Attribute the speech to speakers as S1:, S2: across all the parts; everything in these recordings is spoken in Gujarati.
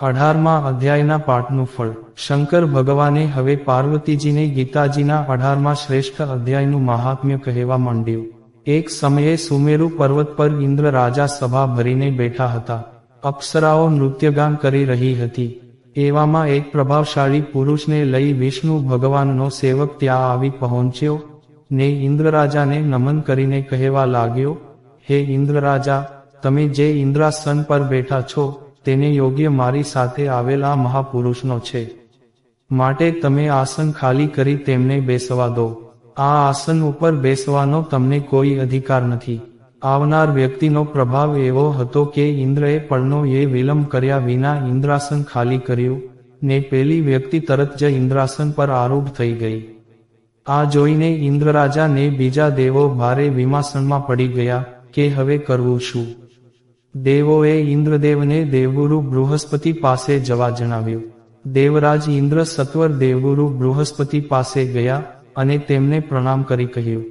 S1: અઢારમાં અધ્યાયના પાઠનું ફળ. શંકર ભગવાને હવે પાર્વતીજીને ગીતાજીના અઢારમાં શ્રેષ્ઠ અધ્યાયનું મહાત્મ્ય કહેવા માંડ્યું. એક સમયે સુમેરુ પર્વત પર ઇન્દ્ર રાજા સભા ભરીને બેઠા હતા. અપ્સરાઓ નૃત્યગાન કરી રહી હતી. એવામાં એક પ્રભાવશાળી પુરુષને લઈ વિષ્ણુ ભગવાનનો સેવક ત્યાં આવી પહોંચ્યો ને ઇન્દ્રરાજાને નમન કરીને કહેવા લાગ્યો, હે ઇન્દ્રરાજા, તમે જે ઇન્દ્રાસન પર બેઠા છો તેને યોગ્ય મારી સાથે આવેલા મહાપુરુષનો છે. માટે તમે આસન ખાલી કરી તેમને બેસવા દો. આ આસન ઉપર બેસવાનો તમને કોઈ અધિકાર નથી. આવનાર વ્યક્તિનો પ્રભાવ એવો હતો કે ઇન્દ્રએ પળનો એ વિલંબ કર્યા વિના ઇન્દ્રાસન ખાલી કર્યું, ને પેલી વ્યક્તિ તરત જ ઇન્દ્રાસન પર આરૂઢ થઈ ગઈ. આ જોઈને ઇન્દ્રરાજાને બીજા દેવો ભારે વિમાસણમાં પડી ગયા, કે હવે કરવું શું? દેવોએ ઇન્દ્રદેવને દેવગુરુ બૃહસ્પતિ પાસે જવા જણાવ્યું. દેવરાજ ઇન્દ્ર સત્વર દેવગુરુ બૃહસ્પતિ પાસે ગયા અને તેમને પ્રણામ કરી કહ્યું.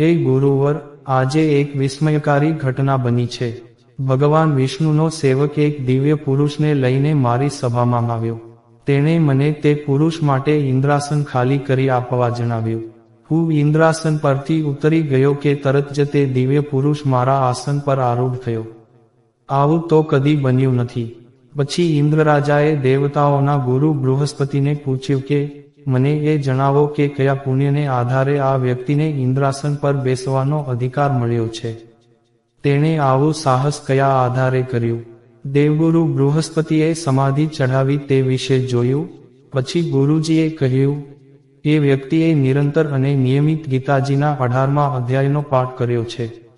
S1: હે ગુરુવર, આજે એક વિસ્મયકારી ઘટના બની છે. ભગવાન વિષ્ણુનો સેવક એક દિવ્ય પુરુષને લઈને મારી સભામાં આવ્યો. તેણે મને તે પુરુષ માટે ઇન્દ્રાસન ખાલી કરી આપવા જણાવ્યું. હું ઇન્દ્રાસન પરથી ઉતરી ગયો કે તરત જ તે દિવ્ય પુરુષ મારા આસન પર આરૂઢ થયો. આવું તો કદી બન્યું નથી. પછી ઇન્દ્રરાજાએ દેવતાઓના ગુરુ બૃહસ્પતિને પૂછ્યું કે, મને એ જણાવો કે કયા પુણ્યને આધારે આ વ્યક્તિને ઇન્દ્રાસન પર બેસવાનો અધિકાર મળ્યો છે? તેણે આવું સાહસ કયા આધારે કર્યું? દેવગુરુ બૃહસ્પતિએ સમાધિ ચઢાવી તે વિશે જોયું. પછી ગુરુજીએ કહ્યું, એ વ્યક્તિએ નિરંતર અને નિયમિત ગીતાજીના અઢારમાં અધ્યાયનો પાઠ કર્યો છે.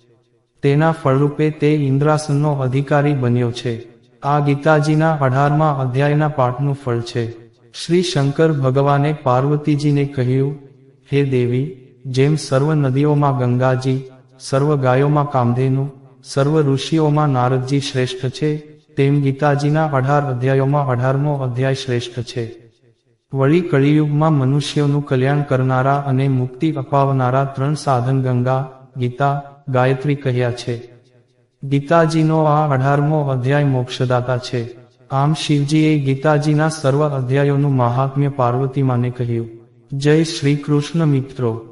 S1: તેના ફળરૂપે તે ઇન્દ્રાસનનો અધિકારી બન્યો છે. આ ગીતાજીના અઢારમાં અધ્યાયના પાઠનું ફળ છે. શ્રી શંકર ભગવાને પાર્વતીજીને કહ્યું, હે દેવી, જેમ સર્વ નદીઓમાં ગંગાજી, સર્વ ગાયોમાં કામધેનુ, સર્વ ઋષિઓમાં નારદજી શ્રેષ્ઠ છે, તેમ ગીતાજીના અઢાર અધ્યાયોમાં અઢારમો અધ્યાય શ્રેષ્ઠ છે. વળી કળિયુગમાં મનુષ્યોનું કલ્યાણ કરનારા અને મુક્તિ અપાવનારા ત્રણ સાધન ગંગા, ગીતા ગાયત્રી કહ્યા છે, ગીતાજીનો આ અઢારમો અધ્યાય મોક્ષદાતા છે. આમ શિવજીએ ગીતાજીના સર્વ અધ્યાયોનું મહાત્મ્ય પાર્વતીમાને કહ્યું, જય શ્રી કૃષ્ણ મિત્રો.